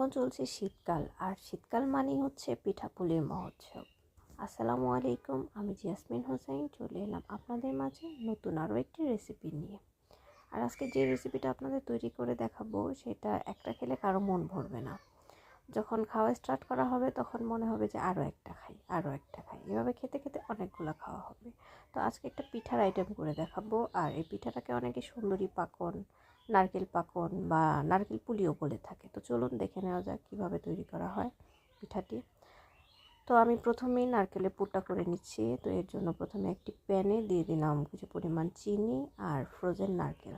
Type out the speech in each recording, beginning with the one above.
এখন চলছে শীতকাল, আর শীতকাল মানেই হচ্ছে পিঠাপুলির মহোৎসব। আসসালামু আলাইকুম, আমি জিয়াসমিন হোসেন, চলে এলাম আপনাদের মাঝে নতুন আরও একটি রেসিপি নিয়ে। আর আজকে যে রেসিপিটা আপনাদের তৈরি করে দেখাবো, সেটা একটা খেলে কারও মন ভরবে না। যখন খাওয়া স্টার্ট করা হবে, তখন মনে হবে যে আরও একটা খাই আরও একটা খাই। এভাবে খেতে খেতে অনেকগুলো খাওয়া হবে। তো আজকে একটা পিঠার আইটেম করে দেখাবো। আর এই পিঠাটাকে অনেকে সুন্দরী পাকন, নারকেল পাকন বা নারকেল পুলিও বলে থাকে। তো চলুন দেখে নেওয়া যাক কীভাবে তৈরি করা হয় পিঠাটি। তো আমি প্রথমেই নারকেলের পুরটা করে নিচ্ছি। তো এর জন্য প্রথমে একটি প্যানে দিয়ে দিলাম কিছু পরিমাণ চিনি আর ফ্রোজেন নারকেল।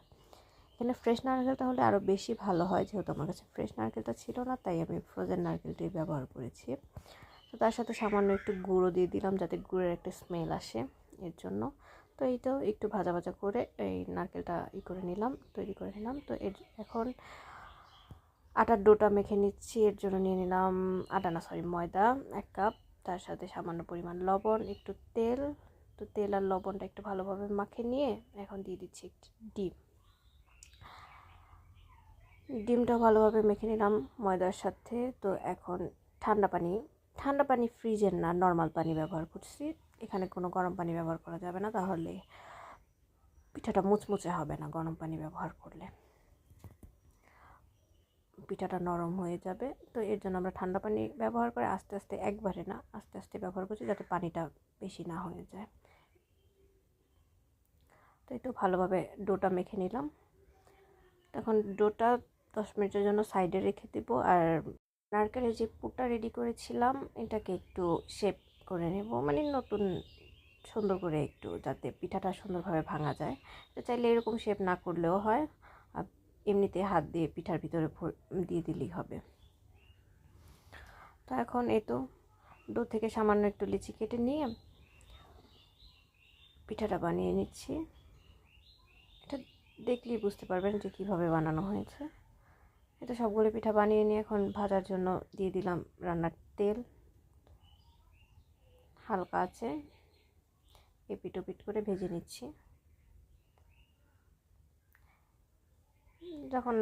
এখানে ফ্রেশ নারকেলটা হলে আরও বেশি ভালো হয়, যেহেতু আমার কাছে ফ্রেশ নারকেলটা ছিল না, তাই আমি ফ্রোজেন নারকেলটি ব্যবহার করেছি। তো তার সাথে সামান্য একটু গুঁড়ো দিয়ে দিলাম যাতে গুড়ের একটা স্মেল আসে এর জন্য। তো এই তো একটু ভাজা ভাজা করে এই নারকেলটা ই করে নিলাম, তৈরি করে নিলাম। তো এর এখন আটার ডোটা মেখে নিচ্ছি, এর জন্য নিয়ে নিলাম আটা না সরি ময়দা এক কাপ, তার সাথে সামান্য পরিমাণ লবণ, একটু তেল। তো তেল আর লবণটা একটু ভালোভাবে মাখে নিয়ে এখন দিয়ে দিচ্ছি একটি ডিম। ডিমটা ভালোভাবে মেখে নিলাম ময়দার সাথে। তো এখন ঠান্ডা পানি ঠান্ডা পানি ফ্রিজের না নর্মাল পানি ব্যবহার করছি। এখানে কোনো গরম পানি ব্যবহার করা যাবে না, তাহলে পিঠাটা মুচমুচে হবে না গরম পানি ব্যবহার করলে। পিঠাটা নরম হয়ে যাবে, তো এর জন্য আমরা ঠান্ডা পানি ব্যবহার করে আস্তে আস্তে একবারে না, আস্তে আস্তে ব্যবহার করছি যাতে পানিটা বেশি না হয়ে যায়। তো একটু ভালোভাবে ডোটা মেখে নিলাম। তখন ডোটা দশ মিনিটের জন্য সাইডে রেখে দেব। আর নারকেলের যে পুরটা রেডি করেছিলাম, এটাকে একটু শেপ করে নেব। মানে নতুন সুন্দর করে একটু যাতে পিঠাটা সুন্দরভাবে ভাঙা যায়। তো চাইলে এরকম শেপ না করলেও হয়। আর এমনিতে হাত দিয়ে পিঠার ভিতরে দিয়ে দিলেই হবে। তো এখন এ তো দু থেকে সামান্য একটু লিচি কেটে নিয়ে পিঠাটা বানিয়ে নিচ্ছি। এটা দেখলেই বুঝতে পারবেন যে কীভাবে বানানো হয়েছে। এটা সবগুলো পিঠা বানিয়ে নিয়ে এখন ভাজার জন্য দিয়ে দিলাম রান্নার তেল। হালকা আছে। এপিট ওপিট করে ভেজে নিচ্ছি। যখন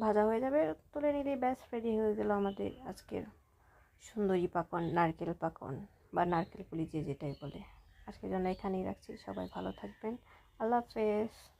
ভাজা হয়ে যাবে, তুলে নিলেই ব্যাস রেডি হয়ে গেল আমাদের আজকের সুন্দরী পাকন, নারকেল পাকন বা নারকেল পুলি যে যেটাই বলে। আজকের জন্য এখানেই রাখছি। সবাই ভালো থাকবেন। আল্লাহ হাফেজ।